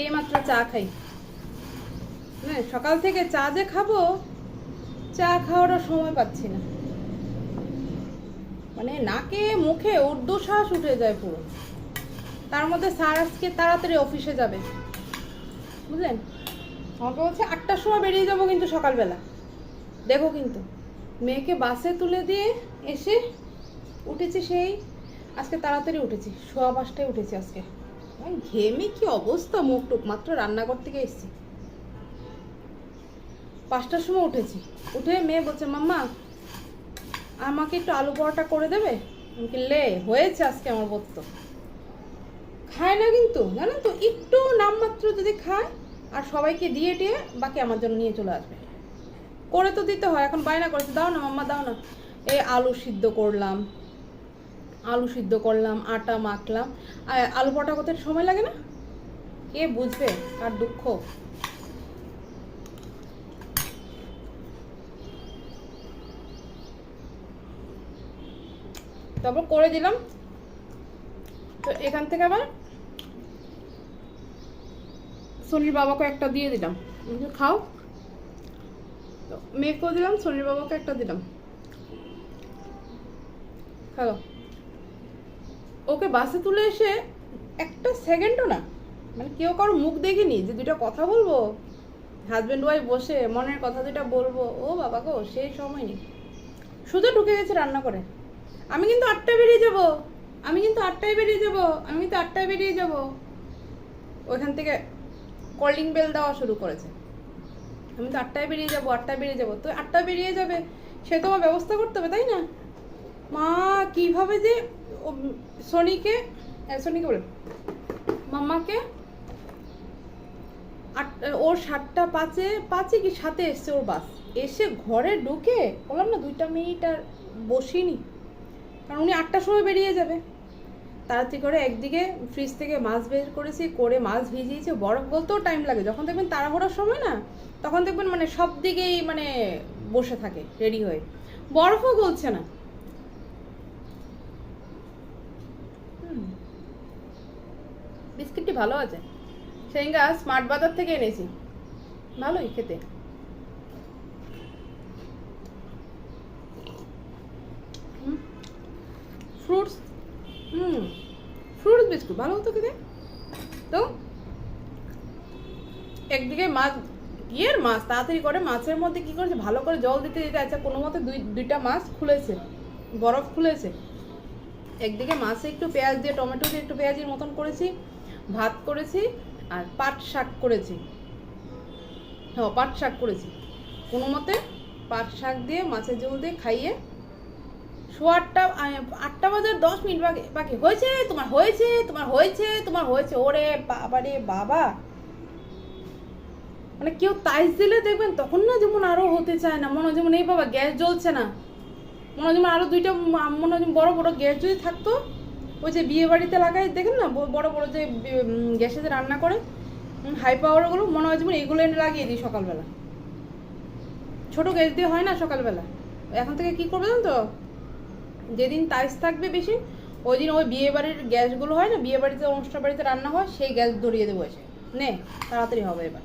এই মাত্র চা খাই। হ্যাঁ সকাল থেকে চা যে খাব, চা খাওয়ারও সময় পাচ্ছি না। মানে নাকে, মুখে ঊর্ধ্বশ্বাস উঠে যায় পুরো। তার মধ্যে স্যার আজকে তাড়াতাড়ি অফিসে যাবে। বুঝলেন? আমাকে বলছে, আটটার সময় বেরিয়ে যাব কিন্তু সকালবেলা। দেখো কিন্তু, মেয়েকে বাসে তুলে দিয়ে এসে উঠেছি সেই, আজকে তাড়াতাড়ি উঠেছি, সোয়া পাঁচটায় উঠেছি আজকে। ঘেমে কি অবস্থা? মুখ টুক মাত্র রান্নাঘর থেকে এসেছি। পাঁচটার সময় উঠেছি। উঠে মেয়ে বলছে, মাম্মা, আমাকে একটু আলু পরোটা করে দেবে? লে, হয়েছে আজকে আমার বত্ত খায় না কিন্তু, জানেন তো, একটু নামমাত্র যদি খায়, আর সবাইকে দিয়ে টিয়ে বাকি আমার জন্য নিয়ে চলে আসবে। করে তো দিতে হয়, এখন বায়না করেছে, দাও না মাম্মা, দাও না। এই আলু সিদ্ধ করলাম আলু সিদ্ধ করলাম, আটা মাখলাম। আর আলু পটা করতে সময় লাগে না? কে বুঝবে কার দুঃখ? তারপর করে দিলাম। তো এখান থেকে আবার সোনির বাবাকে একটা দিয়ে দিলাম। খাও। মেয়েকেও দিলাম, সোনির বাবাকে একটা দিলাম। খাও ওকে বাসে তুলে এসে একটা সেকেন্ডও না মানে কেউ কারও মুখ দেখিনি যে দুটো কথা বলব। হাজব্যান্ড ওয়াইফ বসে মনের কথা দুটা বলব। ও বাবা গো সেই সময় নেই। শুধু ঢুকে গেছে রান্না করে। আমি কিন্তু আটটায় বেরিয়ে যাব। আমি কিন্তু আটটায় বেরিয়ে যাব। আমি কিন্তু আটটায় বেরিয়ে যাব। ওইখান থেকে কলিং বেল দেওয়া শুরু করেছে। আমি তো আটটায় বেরিয়ে যাব, আটটায় বেরিয়ে যাব। তো আটটায় বেরিয়ে যাবে, সে তো আমার ব্যবস্থা করতে হবে, তাই না? মা, কীভাবে যে সনিকে সনিকে বলে মাম্মাকে আট ওর সাতটা পাঁচে পাঁচে কি সাথে এসছে ওর বাস। এসে ঘরে ঢুকে বললাম না, দুইটা মিনিট আর বসিনি। কারণ উনি আটটার সময় বেরিয়ে যাবে। তাড়াতাড়ি করে একদিকে ফ্রিজ থেকে মাছ বের করেছি, করে মাছ ভিজিয়েছি, বরফ বলতেও টাইম লাগে। যখন দেখবেন তাড়াহুড়োর সময় না, তখন দেখবেন মানে সব দিকেই মানে বসে থাকে রেডি হয়ে। বরফও গলছে না। বিস্কিটটি ভালো আছে। সেঙ্গা স্মার্ট বাজার থেকে এনেছি। ভালোই খেতে। ফ্রুটস? হুম। ফ্রুটস বিস্কুট, ভালো হতো খেতে। তো? একদিকে মাছ, ইয়ের মাছ, তাড়াতাড়ি করে মাছের মধ্যে কি করেছে, ভালো করে জল দিতে দিতে আচ্ছা কোনো মতে দুই, দুইটা মাছ খুলেছে। বরফ খুলেছে। একদিকে মাছে একটু পেঁয়াজ দিয়ে, টমেটো দিয়ে একটু পেঁয়াজের মতন করেছি। ভাত করেছি আর পাট শাক করেছি। হ্যাঁ পাট শাক করেছি। কোনো মতে পাট শাক দিয়ে মাছের ঝোল দিয়ে খাইয়ে সোয়া আটটা আটটা বাজার দশ মিনিট বাকি বাকি। হয়েছে, তোমার হয়েছে তোমার হয়েছে তোমার হয়েছে। ওরে বাবা রে বাবা। মানে কেউ তাইস দিলে দেখবেন তখন না যেমন আরও হতে চায় না। মনে হয় যেমন, এই বাবা, গ্যাস জ্বলছে না। মনে হয় যেমন আরও দুইটা, মনে হয় বড় বড় গ্যাস যদি থাকতো ওই যে বিয়ে বাড়িতে লাগায় দেখেন না বড় বড় যে গ্যাসে যে রান্না করে হাই পাওয়ারগুলো মনে হয় যেমন এগুলো এনে লাগিয়ে দিই সকালবেলা। ছোট গ্যাস দিয়ে হয় না সকালবেলা। এখন থেকে কি করবে জানো তো? যেদিন তাইস থাকবে বেশি ওই দিন ওই বিয়ে বাড়ির গ্যাসগুলো হয় না, বিয়ে বাড়িতে, অনুষ্ঠান বাড়িতে রান্না হয়, সেই গ্যাস ধরিয়ে দেবো এসে। নে, তাড়াতাড়ি হবে এবার।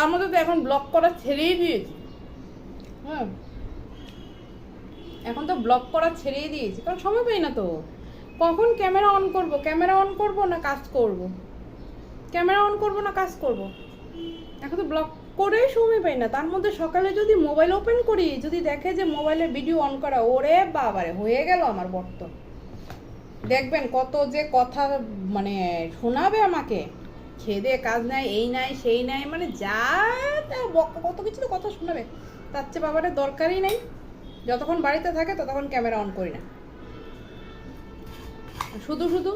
তার মধ্যে তো এখন ব্লক করা ছেড়েই দিয়েছি। হ্যাঁ। এখন তো ব্লক করা ছেড়েই দিয়েছি, কারণ সময় পাই না তো। কখন ক্যামেরা অন করব? ক্যামেরা অন করব না কাজ করব? ক্যামেরা অন করব না কাজ করব? এখন তো ব্লক করেই সময় পাই না। তার মধ্যে সকালে যদি মোবাইল ওপেন করি, যদি দেখে যে মোবাইলে ভিডিও অন করা, ওরে বাবারে, হয়ে গেল আমার বর্ত দেখবেন কত যে কথা মানে শোনাবে আমাকে। খেয়ে দিয়ে কাজ নাই, এই নাই, সেই নাই মানে যা তা কত কিছু তো কথা শোনাবে। তার চেয়ে বাবারে দরকারই নেই। যতক্ষণ বাড়িতে থাকে, ততক্ষণ ক্যামেরা অন করি না। শুধু শুধু।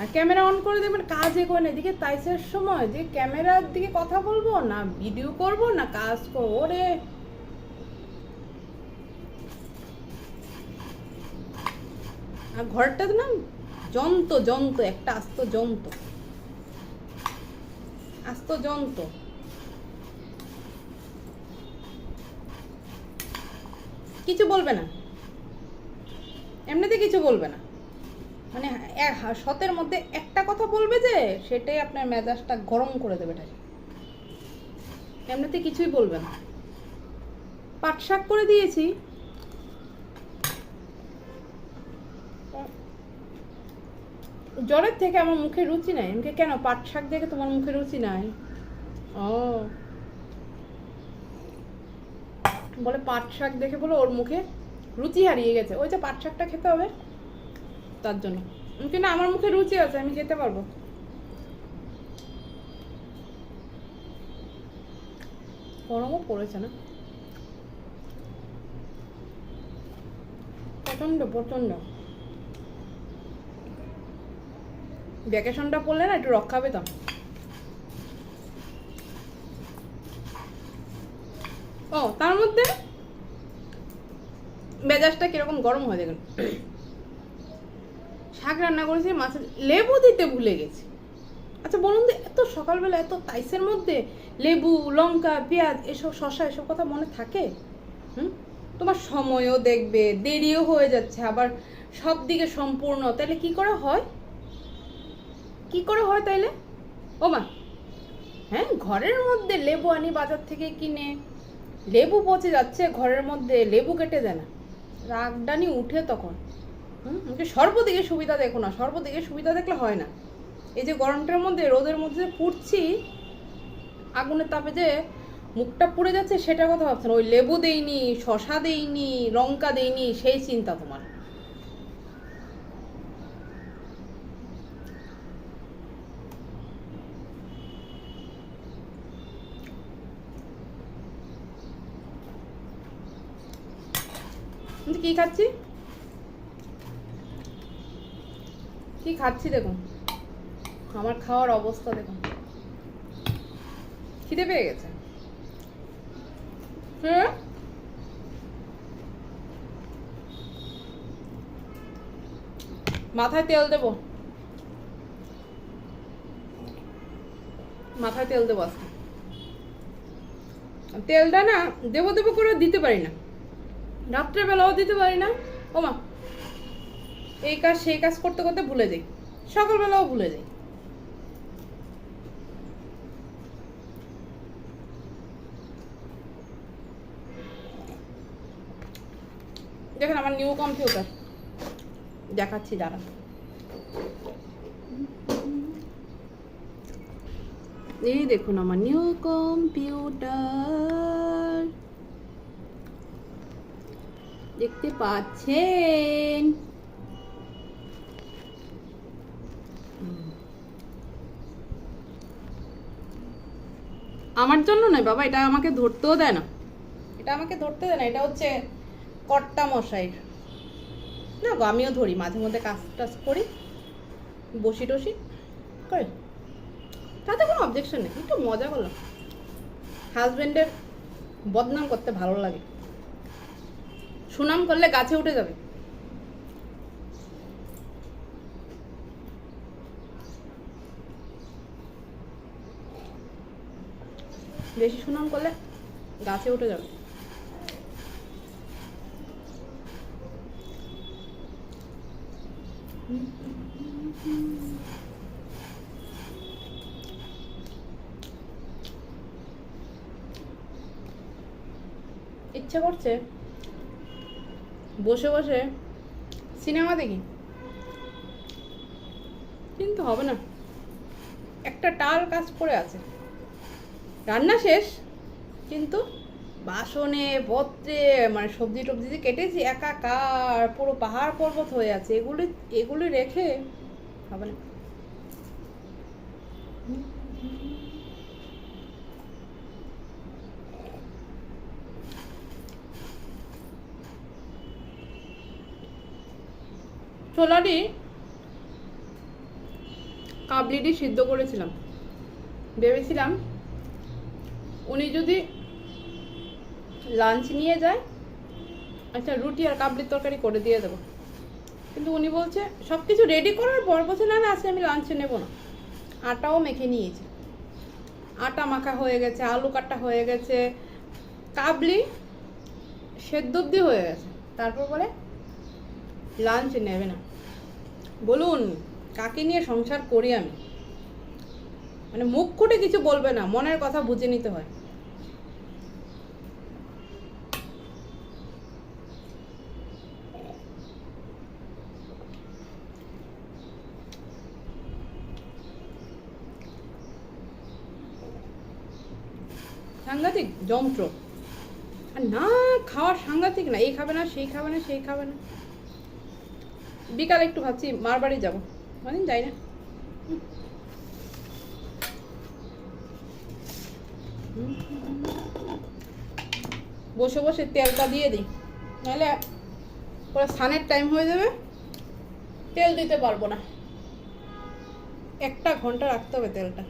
আর ক্যামেরা অন করে দেবেন, কাজে করে না। এদিকে তাইসের সময় যে ক্যামেরার দিকে কথা বলব, না ভিডিও করব, না কাজ করব, ওরে। আর ঘরটা না জন্ত জন্ত একটা আস্ত জন্ত আস্ত জন্ত কিছু বলবে না। এমনিতে কিছু বলবে না। মানে শতের মধ্যে একটা কথা বলবে যে, সেটাই আপনার মেজাজটা গরম করে দেবে তাই এমনিতে কিছুই বলবে না। পাট শাক করে দিয়েছি। জ্বরের থেকে আমার মুখে রুচি নাই। আমাকে কেন? পাট শাক দেখে তোমার মুখে রুচি নাই? ও। বলে, পাট শাক দেখে বলে ওর মুখে রুচি হারিয়ে গেছে। ওই যে পাট শাকটা খেতে হবে, তার জন্য। কিন্তু আমার মুখে রুচি আছে, আমি খেতে পারব। গরমও পড়েছে না? প্রচণ্ড প্রচণ্ড ভ্যাকেশনটা পড়লে না একটু রক্ষা পেতাম। ও, তার মধ্যে মেজাজটা কীরকম গরম হয়ে দেখুন। শাক রান্না করেছি, মাছের লেবু দিতে ভুলে গেছি। আচ্ছা বলুন তো, এত সকালবেলা, এত তাইসের মধ্যে লেবু, লঙ্কা, পেঁয়াজ, এসব শশা এসব কথা মনে থাকে? হুম? তোমার সময়ও দেখবে, দেরিও হয়ে যাচ্ছে, আবার সব দিকে সম্পূর্ণ। তাহলে কি করে হয়? কি করে হয় তাইলে? ও মা হ্যাঁ ঘরের মধ্যে লেবু আনি বাজার থেকে কিনে, লেবু পচে যাচ্ছে ঘরের মধ্যে, লেবু কেটে দেয় না। রাগডানি উঠে তখন। হুম আমাকে সর্বদিকে সুবিধা দেখো না, সর্বদিকে সুবিধা দেখলে হয় না। এই যে গরমটার মধ্যে, রোদের মধ্যে পুড়ছি, আগুনের তাপে যে মুখটা পুড়ে যাচ্ছে, সেটার কথা ভাবছেন ওই লেবু দেইনি শশা দেইনি, লঙ্কা দেইনি, সেই চিন্তা তোমার কিন্তু খাচ্ছি? কি খাচ্ছি দেখুন। আমার খাওয়ার অবস্থা দেখুন। খিদে পেয়ে গেছে। মাথায় তেল দেবো। মাথায় তেল দেবো আজকে। তেলটা না দেবো দেবো করে দিতে পারি না। রাত্রেবেলাও দিতে পারি না। ও মা, এই কাজ, সেই কাজ করতে করতে ভুলে যাই। সকালবেলাও ভুলে যাই। দেখেন আমার নিউ কম্পিউটার দেখাচ্ছি দাঁড়া এই দেখুন, আমার নিউ কম্পিউটার দেখতে পাচ্ছেন। আমার জন্য নয় বাবা, এটা আমাকে ধরতেও দেয় না। এটা আমাকে ধরতে দেয় না, এটা হচ্ছে কর্তা মশাইর। না গো, আমিও ধরি, মাঝে মধ্যে কাজ টাজ করি, বসি টসি করে। তাতে কোনো অবজেকশন নেই, একটু মজা করলাম। হাজবেন্ডের বদনাম করতে ভালো লাগে। সুনাম করলে গাছে উঠে যাবে। বেশি সুনাম করলে গাছে উঠে যাবে। ইচ্ছে করছে বসে বসে সিনেমা দেখি। কিন্তু হবে না। একটা টাল কাজ পড়ে আছে। রান্না শেষ, কিন্তু বাসনে পত্রে মানে সবজি টবজি যে কেটেছি, একাকার, পুরো পাহাড় পর্বত হয়ে আছে। এগুলি এগুলি রেখে হবে না ছোলাটি কাবলিটি সিদ্ধ করেছিলাম। ভেবেছিলাম উনি যদি লাঞ্চ নিয়ে যায় আচ্ছা রুটি আর কাবলির তরকারি করে দিয়ে দেবো। কিন্তু উনি বলছে সব কিছু রেডি করার পর বলছে, না আজকে আমি লাঞ্চে নেব না। আটাও মেখে নিয়েছি। আটা মাখা হয়ে গেছে, আলু কাটা হয়ে গেছে, কাবলি সেদ্ধ অব্দি হয়ে গেছে। তারপর বলে লাঞ্চ নেবে না। বলুন, কাকে নিয়ে সংসার করি আমি? মানে মুখ ফুটে কিছু বলবে না, মনের কথা বুঝে নিতে হয়। সাংঘাতিক যন্ত্র। আর না, খাওয়ার সাংঘাতিক না, এই খাবে না, সেই খাবে না, সেই খাবে না। বিকালে একটু ভাবছি, মার বাড়ি যাব। অনেক যাই না। বসে বসে তেলটা দিয়ে দিই। নাহলে পুরো সানের টাইম হয়ে যাবে। তেল দিতে পারব না। একটা ঘণ্টা রাখতে হবে তেলটা।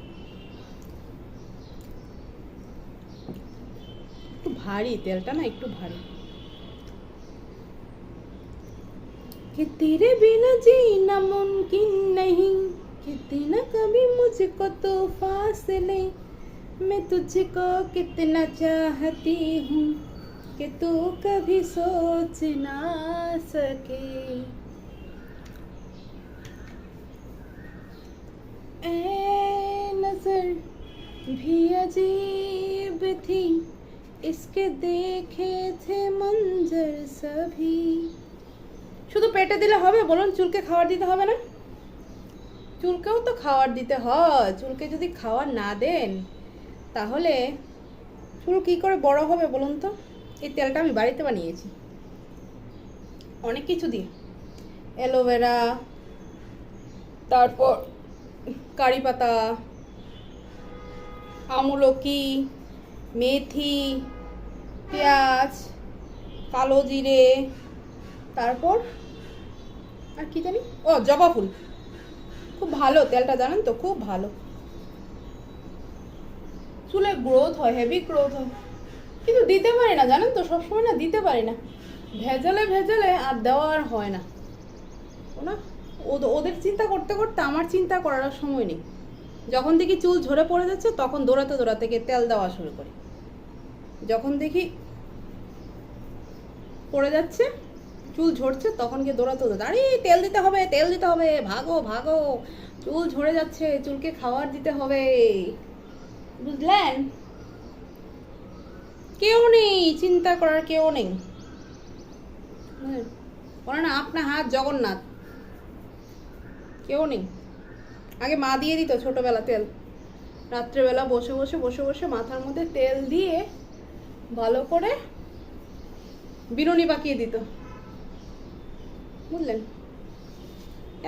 একটু ভারী তেলটা না, একটু ভারী। कि तेरे बिना जीना मुमकिन नहीं कितना कभी मुझको तो फासले मैं तुझको कितना चाहती हूँ कि तू कभी सोच ना सके। ऐ नज़र भी अजीब थी, इसके देखे थे मंजर सभी। শুধু পেটে দিলে হবে, বলুন চুলকে খাবার দিতে হবে না? চুলকেও তো খাবার দিতে হয়, চুলকে যদি খাবার না দেন, তাহলে চুল কী করে বড় হবে বলুন তো? এই তেলটা আমি বাড়িতে বানিয়েছি। অনেক কিছু দিয়ে। অ্যালোভেরা, তারপর কারি পাতা, আমলকি, মেথি, পেঁয়াজ, কালো জিরে তারপর, আর কি জানি? ও, জবা ফুল। খুব ভালো তেলটা, জানেন তো? খুব ভালো। চুলের গ্রোথ হয় হেভি গ্রোথ হয়। কিন্তু দিতে পারি না, জানেন তো? সবসময় না দিতে পারি না। ভেজালে ভেজালে আর দেওয়া আর হয় না। না? ওদ- ওদের চিন্তা করতে করতে আমার চিন্তা করার সময় নেই। যখন দেখি চুল ঝরে পড়ে যাচ্ছে, তখন দৌড়াতে দৌড়াতে গিয়ে তেল দেওয়া শুরু করি। যখন দেখি পড়ে যাচ্ছে চুল ঝরছে, তখন গিয়ে দৌড়াতে দৌড়াতে আরে তেল দিতে হবে, তেল দিতে হবে, ভাগো ভাগো। চুল ঝরে যাচ্ছে, চুলকে খাওয়ার দিতে হবে। বুঝলেন? কেউ নেই, চিন্তা করার কেউ নেই? বলে না, আপনার হাত জগন্নাথ। কেউ নেই। আগে মা দিয়ে দিত ছোটবেলা তেল। রাত্রেবেলা বসে বসে বসে বসে মাথার মধ্যে তেল দিয়ে ভালো করে বিনুনি পাকিয়ে দিত। বুঝলেন?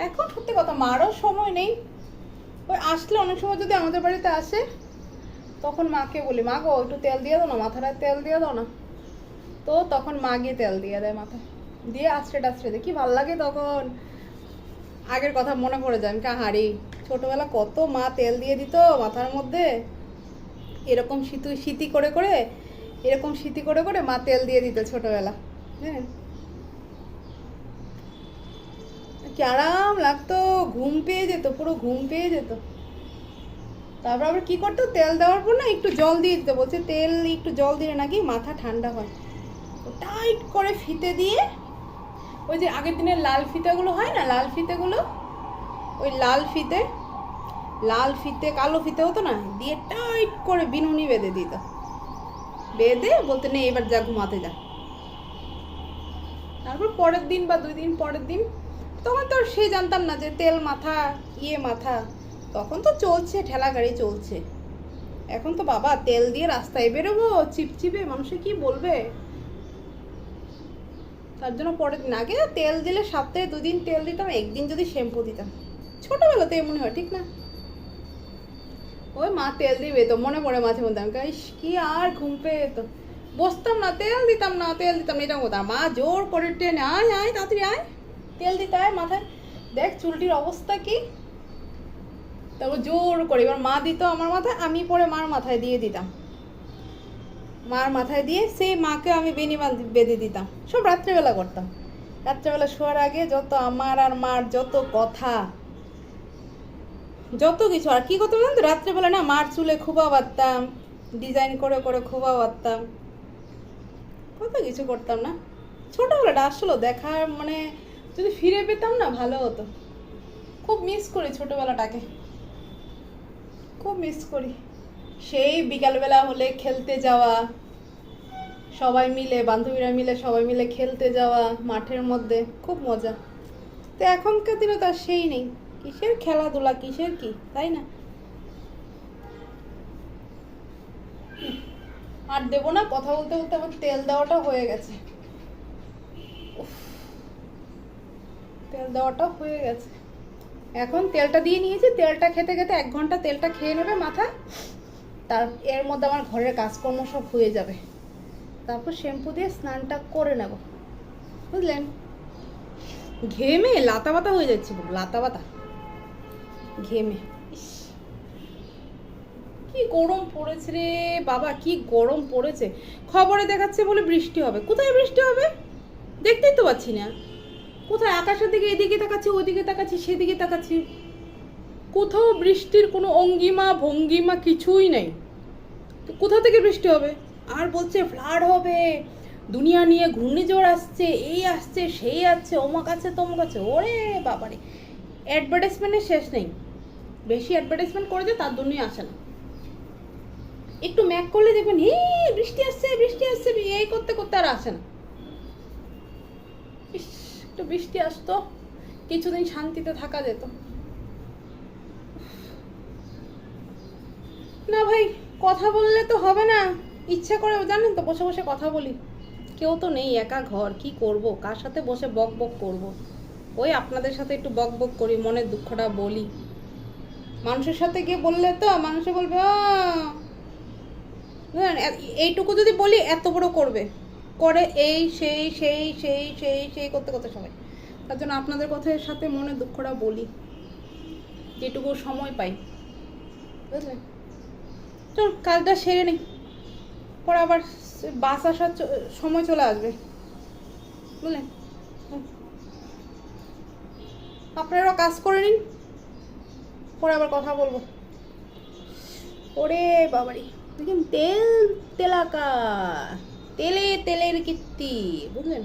এখন সত্যি কথা, মারও সময় নেই। ওই আসলে অনেক সময় যদি আমাদের বাড়িতে আসে, তখন মাকে বলি, মা গো, একটু তেল দিয়ে দাও না মাথাটায় তেল দিয়ে দাও না। তো তখন মা গিয়ে তেল দিয়ে দেয় মাথায়। দিয়ে আছড়ে টাছড়ে দেয়। কি ভালো লাগে তখন। আগের কথা মনে পড়ে যায়, আমি কাহারি ছোটোবেলা কত মা তেল দিয়ে দিত মাথার মধ্যে। এরকম শীতু শীতি করে করে, এরকম শীতি করে করে মা তেল দিয়ে দিত ছোটোবেলা। হ্যাঁ কি আরাম লাগতো? ঘুম পেয়ে যেত, পুরো ঘুম পেয়ে যেত। তারপর আবার কি করতো? তেল দেওয়ার পর না একটু জল দিয়ে দিত। বলছে, তেল একটু জল দিলে নাকি মাথা ঠান্ডা হয়। টাইট করে ফিতে দিয়ে ওই যে আগের দিনের লাল ফিতেগুলো হয় না? লাল ফিতেগুলো? ওই লাল ফিতে লাল ফিতে, কালো ফিতে হতো না? দিয়ে টাইট করে বিনুনি বেঁধে দিত। বেঁধে বলতে নেই এবার যা, ঘুমাতে যা। তারপর পরের দিন বা দুই দিন পরের দিন তখন তো সে জানতাম না যে তেল মাথা ইয়ে মাথা। তখন তো চলছে, ঠেলা গাড়ি চলছে। এখন তো বাবা, তেল দিয়ে রাস্তায় বেরোবো, চিপচিপে মানুষে কি বলবে? তার জন্য পরের দিন, আগে তেল দিলে সপ্তাহে দুদিন তেল দিতাম, একদিন যদি শ্যাম্পু দিতাম। ছোটবেলাতে এমন হয়, ঠিক না? ওই মা তেল দিবে তো, মনে পড়ে মাঝে মধ্যে। আমি কি আর ঘুম পেয়ে যেত বসতাম না, তেল দিতাম না, তেল দিতাম এটা কথা। মা জোর করে টেনে, আয় আয়, তাড়াতাড়ি আয়। তেল দিতে আয় মাথায়। দেখ, চুলটির অবস্থা কি? তারপর জোর করে, এবার মা দিত আমার মাথায়, আমি পরে মার মাথায় দিয়ে দিতাম। মার মাথায় দিয়ে সেই মাকে আমি বেনি বাঁধ- দিতাম। সব রাত্রেবেলা করতাম। রাত্রেবেলা শোয়ার আগে যত আমার আর মার যত কথা, যত কিছু, আর কি করতাম জানো রাত্রেবেলা না মার চুলে খোপা বাঁধতাম, ডিজাইন করে করে খোপা বাঁধতাম। কত কিছু করতাম না? ছোটোবেলাটা আসলো, দেখার মানে যদি ফিরে পেতাম না, ভালো হতো। খুব মিস করি ছোটোবেলাটাকে। খুব মিস করি। সেই বিকালবেলা হলে খেলতে যাওয়া, সবাই মিলে, বান্ধবীরা মিলে, সবাই মিলে খেলতে যাওয়া মাঠের মধ্যে, খুব মজা। তো এখনকার দিনে তো আর সেই নেই। কিসের খেলাধুলা, কিসের কি, তাই না? আর দেবো না, কথা বলতে বলতে আমার তেল দেওয়াটা হয়ে গেছে। তেল দেওয়াটা হয়ে গেছে। এখন তেলটা দিয়ে নিয়েছি, তেলটা খেতে খেতে এক ঘণ্টা তেলটা খেয়ে নেবে মাথা, তার এর মধ্যে আমার ঘরের কাজকর্ম সব হয়ে যাবে। তারপর শ্যাম্পু দিয়ে স্নানটা করে নেব। বুঝলেন? ঘেমে লাতা বাতা হয়ে যাচ্ছে লাতা বাতা ঘেমে। কি গরম পড়েছে রে বাবা, কি গরম পড়েছে। খবরে দেখাচ্ছে বলে বৃষ্টি হবে। কোথায় বৃষ্টি হবে? দেখতেই তো পাচ্ছি না। কোথায় আকাশের দিকে এদিকে তাকাচ্ছি ওইদিকে তাকাচ্ছি, সেদিকে তাকাচ্ছি? কোথাও বৃষ্টির কোনো অঙ্গিমা, ভঙ্গিমা কিছুই নেই। তো কোথা থেকে বৃষ্টি হবে? আর বলছে, ফ্লাড হবে। দুনিয়া নিয়ে ঘূর্ণিঝড় আসছে, এই আসছে, সেই আসছে অমুক আছে তমুক আছে ওরে বাবারে অ্যাডভার্টাইজমেন্টের শেষ নেই। বেশি অ্যাডভার্টাইজমেন্ট করে যে তার দুনিয়া আসে না। একটু ম্যাক করলে দেখবেন হে বৃষ্টি আসছে বৃষ্টি আসছে। এই করতে করতে আর আসে না। একটু বৃষ্টি আসতো কিছুদিন শান্তিতে থাকা যেত। না ভাই কথা বললে তো হবে না। ইচ্ছা করে জানেন তো বসে বসে কথা বলি। কেউ তো নেই একা ঘর কি করব? কার সাথে বসে বক বক করব? ওই আপনাদের সাথে একটু বক বক করি মনের দুঃখটা বলি। মানুষের সাথে গিয়ে বললে তো মানুষে বলবে "আহ, এইটুকু যদি বলি এত বড় করবে। করে এই, সেই সেই সেই সেই সেই করতে করতে সবাই তার জন্য আপনাদের কথার সাথে মনে দুঃখটা বলি। যেটুকু সময় পাই। বুঝলেন? চল, কাজটা সেরে নিই। পরে আবার বাস আসার সময় চলে আসবে। বুঝলেন। আপনারাও কাজ করে নিন। পরে আবার কথা বলব। ওরে বাবারি, দেখুন তেল, তেলাকা। তেলে তেলের কীর্তি বুঝলেন